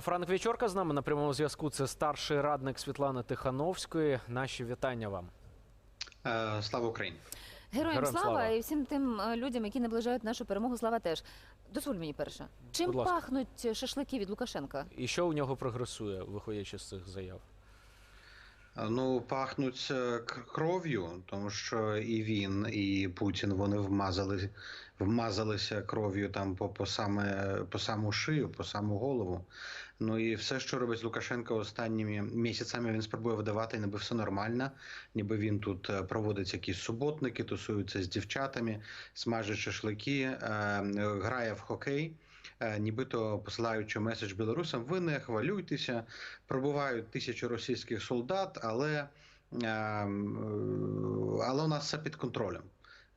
Франк Вічорка з нами на прямому зв'язку. Це старший радник Світлани Тихановської. Наші вітання вам. Е, Слава Україні! Героям, Героям слава, слава. і всім тим е, людям, які наближають нашу перемогу, слава теж. Дозволь мені перше. Чим пахнуть шашлики від Лукашенка? І що у нього прогресує, виходячи з цих заяв? Ну, пахнуть е, кров'ю, тому що і він, і Путін вони вмазали, вмазалися кров'ю там по, по саме по саму шию, по саму голову. Ну і все, що робить Лукашенко останніми місяцями, він спробує видавати, ніби все нормально, ніби він тут е, проводить якісь суботники, тусується з дівчатами, смажить шашлики, е, грає в хокей. Е, Нібито посилаючи меседж білорусам, ви не хвалюйтеся, пробувають тисячі російських солдат, але, е, але у нас все під контролем.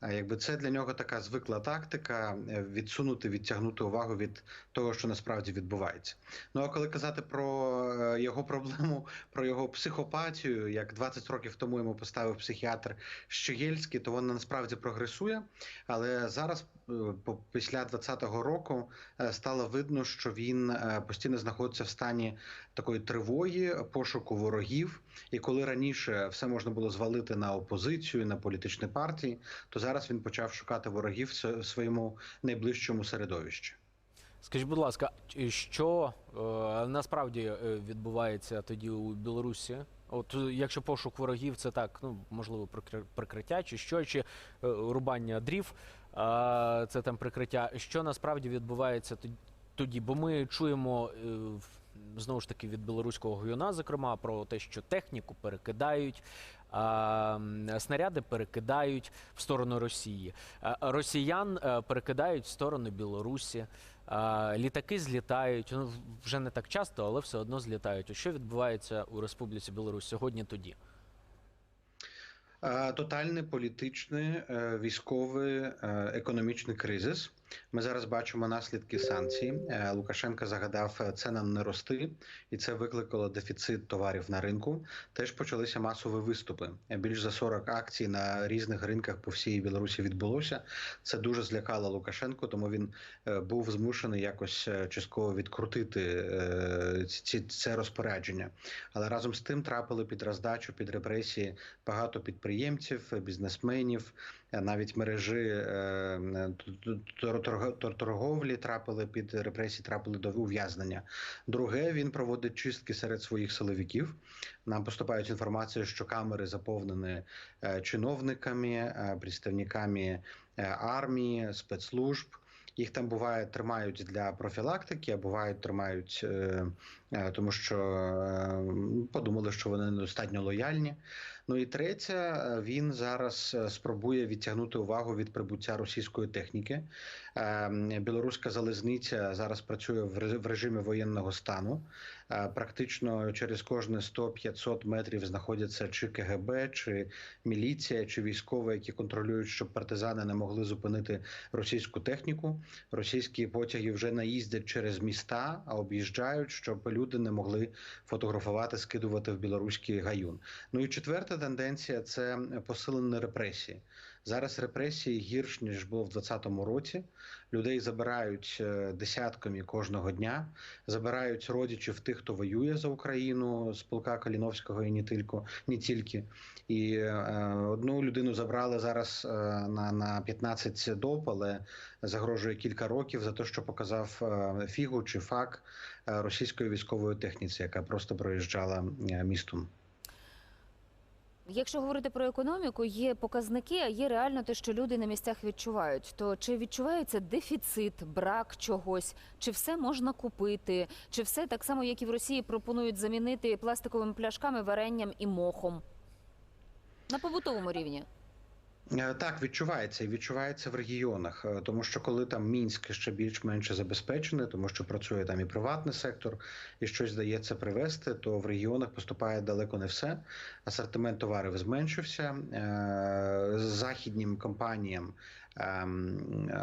Якби це для нього така звикла тактика е, відсунути, відтягнути увагу від того, що насправді відбувається. Ну а коли казати про е, його проблему, про його психопатію, як 20 років тому йому поставив психіатр Щегельський, то вона насправді прогресує. Але зараз, е, після 20-го року, стало видно, що він постійно знаходиться в стані такої тривоги, пошуку ворогів. І коли раніше все можна було звалити на опозицію, на політичні партії, то зараз він почав шукати ворогів в своєму найближчому середовищі. Скажіть, будь ласка, що е, насправді е, відбувається тоді у Білорусі? От якщо пошук ворогів, це так, ну можливо, прикри- прикриття, чи що, чи е, рубання дрів, е, це там прикриття. Що насправді відбувається тод- тоді? Бо ми чуємо е, знову ж таки від білоруського гуюна, зокрема, про те, що техніку перекидають. Снаряди перекидають в сторону Росії, росіян е, перекидають в сторону Білорусі, літаки злітають. Ну вже не так часто, але все одно злітають. Що відбувається у Республіці Білорусь сьогодні тоді? Е, Тотальний політичний, е, військовий, економічний кризис. Ми зараз бачимо наслідки санкцій. Е, Лукашенко загадав е, ценам не рости, і це викликало дефіцит товарів на ринку. Теж почалися масові виступи. Е, Більш за 40 акцій на різних ринках по всій Білорусі відбулося. Це дуже злякало Лукашенко, тому він був змушений якось частково відкрутити ці це розпорядження. Але разом з тим трапили під роздачу, під репресії багато підприємців, бізнесменів, навіть мережі е, тор- торг- тор- торговлі трапили під репресії, трапили до ув'язнення. Друге, він проводить чистки серед своїх силовиків. Нам поступають інформація, що камери заповнені е, чиновниками, е, представниками армії, спецслужб. Їх там буває тримають для профілактики, а бувають тримають, тому що е, подумали, що вони недостатньо лояльні. Ну і третє, е, він зараз е, спробує відтягнути увагу від прибуття російської техніки. Е, Білоруська залізниця зараз працює в режимі воєнного стану. Е, Практично через кожні 100-500 метрів знаходяться чи КГБ, чи міліція, чи військові, які контролюють, щоб партизани не могли зупинити російську техніку. Російські потяги вже не їздять через міста, а об'їжджають, щоб люди не могли фотографувати, скидувати в білоруський гаюн. Ну і четверта тенденція це посилені репресії. Зараз репресії гірш ніж було в 2020 році. Людей забирають е, десятками кожного дня, забирають родичів тих, хто воює за Україну з полка Каліновського і не тільки, не тільки. І е, одну людину забрали зараз е, на, на 15 доб, але загрожує кілька років за те, що показав е, фігу чи фак е, російської військової техніці, яка просто проїжджала е, містом. Якщо говорити про економіку, є показники, а є реально те, що люди на місцях відчувають. То чи відчувається дефіцит, брак чогось, чи все можна купити, чи все так само, як і в Росії, пропонують замінити пластиковими пляшками, варенням і мохом на побутовому рівні? Е, Так, відчувається і відчувається в регіонах, Е, тому що коли там Мінськ ще більш-менше забезпечений, тому що працює там і приватний сектор, і щось дається привезти, то в регіонах поступає далеко не все. Асортимент товарів зменшився. Е, Західнім компаніям ем,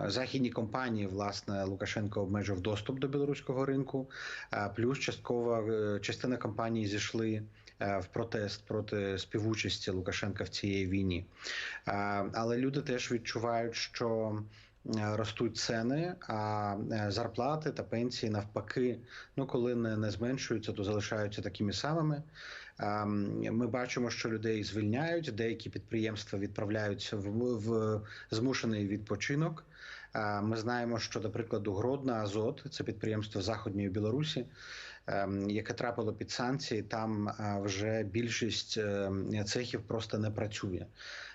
західні компанії, власне, Лукашенко обмежив доступ до білоруського ринку. Плюс частково е, частина компаній зійшли в протест проти співучасті Лукашенка в цій війні. Е, Але люди теж відчувають, що е, ростуть ціни, а е, зарплати та пенсії навпаки, ну коли не, не зменшуються, то залишаються такими самими. Ем, Ми бачимо, що людей звільняють, деякі підприємства відправляються в, в змушений відпочинок. Е, Ми знаємо, що, до прикладу, Гродна Азот, це підприємство Західної Білорусі, ем, яке трапило під санкції, там е, вже більшість е, цехів просто не працює.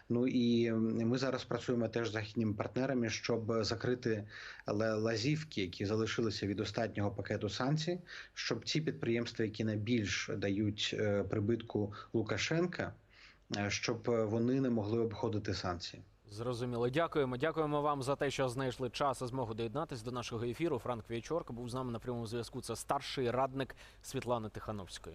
Ну і ми зараз працюємо теж з західніми партнерами, щоб закрити лазівки, які залишилися від останнього пакету санкцій, щоб ці підприємства, які найбільш дають прибитку Лукашенка, щоб вони не могли обходити санкції. Зрозуміло. Дякуємо. Дякуємо вам за те, що знайшли час і змогу доєднатися до нашого ефіру. Франк Вічорк був з нами на прямому зв'язку. Це старший радник Світлани Тихановської.